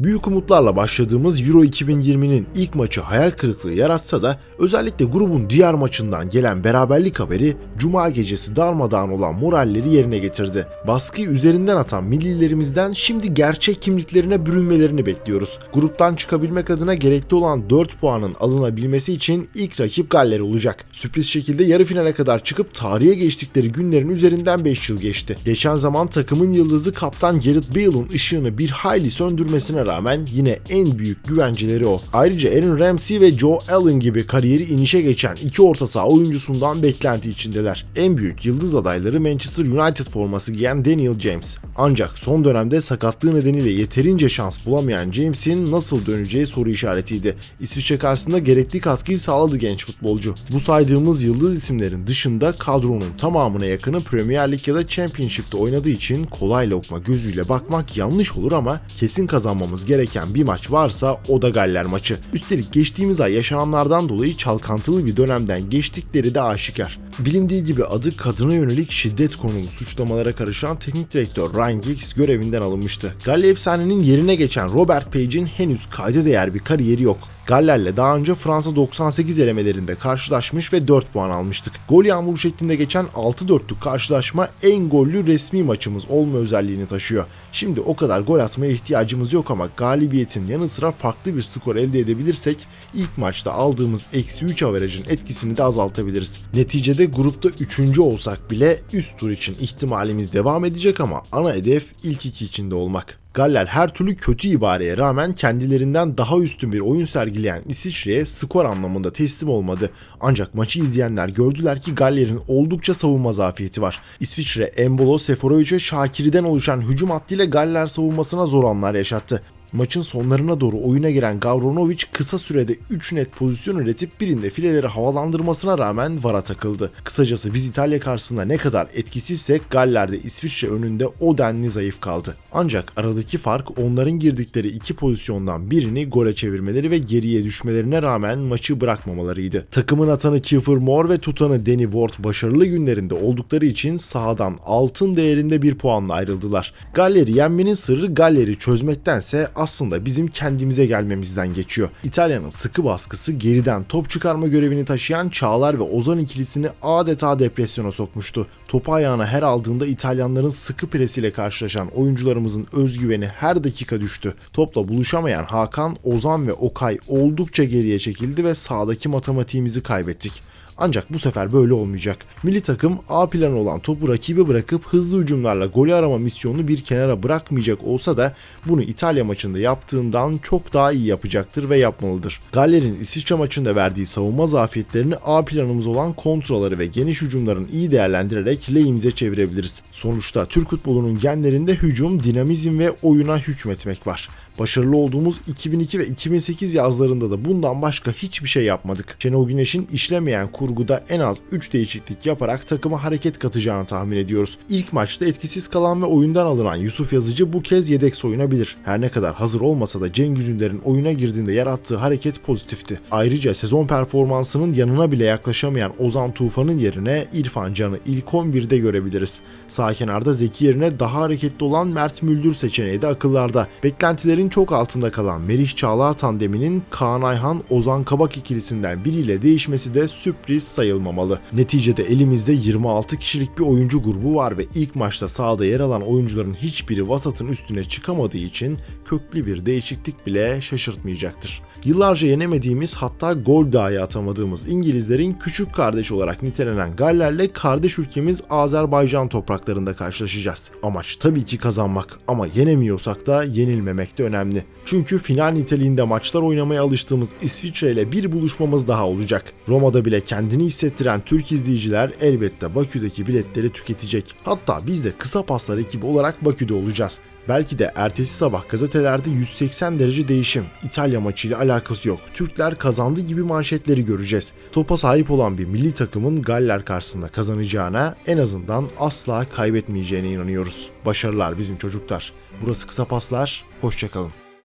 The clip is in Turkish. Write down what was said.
Büyük umutlarla başladığımız Euro 2020'nin ilk maçı hayal kırıklığı yaratsa da özellikle grubun diğer maçından gelen beraberlik haberi Cuma gecesi darmadağın olan moralleri yerine getirdi. Baskıyı üzerinden atan millilerimizden şimdi gerçek kimliklerine bürünmelerini bekliyoruz. Gruptan çıkabilmek adına gerekli olan 4 puanın alınabilmesi için ilk rakip Galler olacak. Sürpriz şekilde yarı finale kadar çıkıp tarihe geçtikleri günlerin üzerinden 5 yıl geçti. Geçen zaman takımın yıldızı kaptan Gareth Bale'ın ışığını bir hayli söndürmesine rağmen yine en büyük güvenceleri o. Ayrıca Aaron Ramsey ve Joe Allen gibi kariyeri inişe geçen iki orta saha oyuncusundan beklenti içindeler. En büyük yıldız adayları Manchester United forması giyen Daniel James. Ancak son dönemde sakatlığı nedeniyle yeterince şans bulamayan James'in nasıl döneceği soru işaretiydi. İsviçre karşısında gerekli katkıyı sağladı genç futbolcu. Bu saydığımız yıldız isimlerin dışında kadronun tamamına yakını Premier Lig ya da Championship'te oynadığı için kolay lokma gözüyle bakmak yanlış olur ama kesin kazanmamız gereken bir maç varsa o da Galler maçı. Üstelik geçtiğimiz ay yaşananlardan dolayı çalkantılı bir dönemden geçtikleri de aşikar. Bilindiği gibi adı kadına yönelik şiddet konulu suçlamalara karışan teknik direktör Ryan Giggs görevinden alınmıştı. Galler efsanenin yerine geçen Robert Page'in henüz kayda değer bir kariyeri yok. Galler'le daha önce Fransa 98 elemelerinde karşılaşmış ve 4 puan almıştık. Gol yağmuru şeklinde geçen 6-4'lük karşılaşma en gollü resmi maçımız olma özelliğini taşıyor. Şimdi o kadar gol atmaya ihtiyacımız yok ama galibiyetin yanı sıra farklı bir skor elde edebilirsek ilk maçta aldığımız eksi 3 averajın etkisini de azaltabiliriz. Neticede grupta 3. olsak bile üst tur için ihtimalimiz devam edecek ama ana hedef ilk iki içinde olmak. Galler her türlü kötü ibareye rağmen kendilerinden daha üstün bir oyun sergileyen İsviçre'ye skor anlamında teslim olmadı. Ancak maçı izleyenler gördüler ki Galler'in oldukça savunma zafiyeti var. İsviçre, Embolo, Seforovic ve Şakiri'den oluşan hücum hattıyla Galler savunmasına zor anlar yaşattı. Maçın sonlarına doğru oyuna giren Gavronovic kısa sürede 3 net pozisyon üretip birinde fileleri havalandırmasına rağmen VAR'a takıldı. Kısacası biz İtalya karşısında ne kadar etkisizsek Galler'de İsviçre önünde o denli zayıf kaldı. Ancak aradaki fark onların girdikleri iki pozisyondan birini gole çevirmeleri ve geriye düşmelerine rağmen maçı bırakmamalarıydı. Takımın atanı Kiefer Moore ve tutanı Danny Ward başarılı günlerinde oldukları için sahadan altın değerinde bir puanla ayrıldılar. Galler'i yenmenin sırrı Galler'i çözmektense aslında bizim kendimize gelmemizden geçiyor. İtalya'nın sıkı baskısı geriden top çıkarma görevini taşıyan Çağlar ve Ozan ikilisini adeta depresyona sokmuştu. Topu ayağına her aldığında İtalyanların sıkı presiyle karşılaşan oyuncularımızın özgüveni her dakika düştü. Topla buluşamayan Hakan, Ozan ve Okay oldukça geriye çekildi ve sahadaki matematiğimizi kaybettik. Ancak bu sefer böyle olmayacak. Milli takım A planı olan topu rakibe bırakıp hızlı hücumlarla golü arama misyonunu bir kenara bırakmayacak olsa da bunu İtalya maçında yaptığından çok daha iyi yapacaktır ve yapmalıdır. Galler'in İsviçre maçında verdiği savunma zafiyetlerini A planımız olan kontrolleri ve geniş hücumların iyi değerlendirerek lehimize çevirebiliriz. Sonuçta Türk futbolunun genlerinde hücum, dinamizm ve oyuna hükmetmek var. Başarılı olduğumuz 2002 ve 2008 yazlarında da bundan başka hiçbir şey yapmadık. Şenol Güneş'in işlemeyen kurguda en az 3 değişiklik yaparak takıma hareket katacağını tahmin ediyoruz. İlk maçta etkisiz kalan ve oyundan alınan Yusuf Yazıcı bu kez yedek soyunabilir. Her ne kadar hazır olmasa da Cengiz Ünder'in oyuna girdiğinde yarattığı hareket pozitifti. Ayrıca sezon performansının yanına bile yaklaşamayan Ozan Tufan'ın yerine İrfan Can'ı ilk 11'de görebiliriz. Sağ kenarda Zeki yerine daha hareketli olan Mert Müldür seçeneği de akıllarda. Beklentilerin çok altında kalan Merih Çağlar tandeminin Kaan Ayhan, Ozan Kabak ikilisinden biriyle değişmesi de sürpriz sayılmamalı. Neticede elimizde 26 kişilik bir oyuncu grubu var ve ilk maçta sahada yer alan oyuncuların hiçbiri vasatın üstüne çıkamadığı için köklü bir değişiklik bile şaşırtmayacaktır. Yıllarca yenemediğimiz hatta gol dahi atamadığımız İngilizlerin küçük kardeş olarak nitelenen Galler'le kardeş ülkemiz Azerbaycan topraklarında karşılaşacağız. Amaç tabii ki kazanmak ama yenemiyorsak da yenilmemek de önemli. Çünkü final niteliğinde maçlar oynamaya alıştığımız İsviçre ile bir buluşmamız daha olacak. Roma'da bile kendini hissettiren Türk izleyiciler elbette Bakü'deki biletleri tüketecek. Hatta biz de kısa paslar ekibi olarak Bakü'de olacağız. Belki de ertesi sabah gazetelerde 180 derece değişim, İtalya maçıyla alakası yok. Türkler kazandı gibi manşetleri göreceğiz. Topa sahip olan bir milli takımın Galler karşısında kazanacağına, en azından asla kaybetmeyeceğine inanıyoruz. Başarılar bizim çocuklar. Burası kısa paslar, hoşçakalın.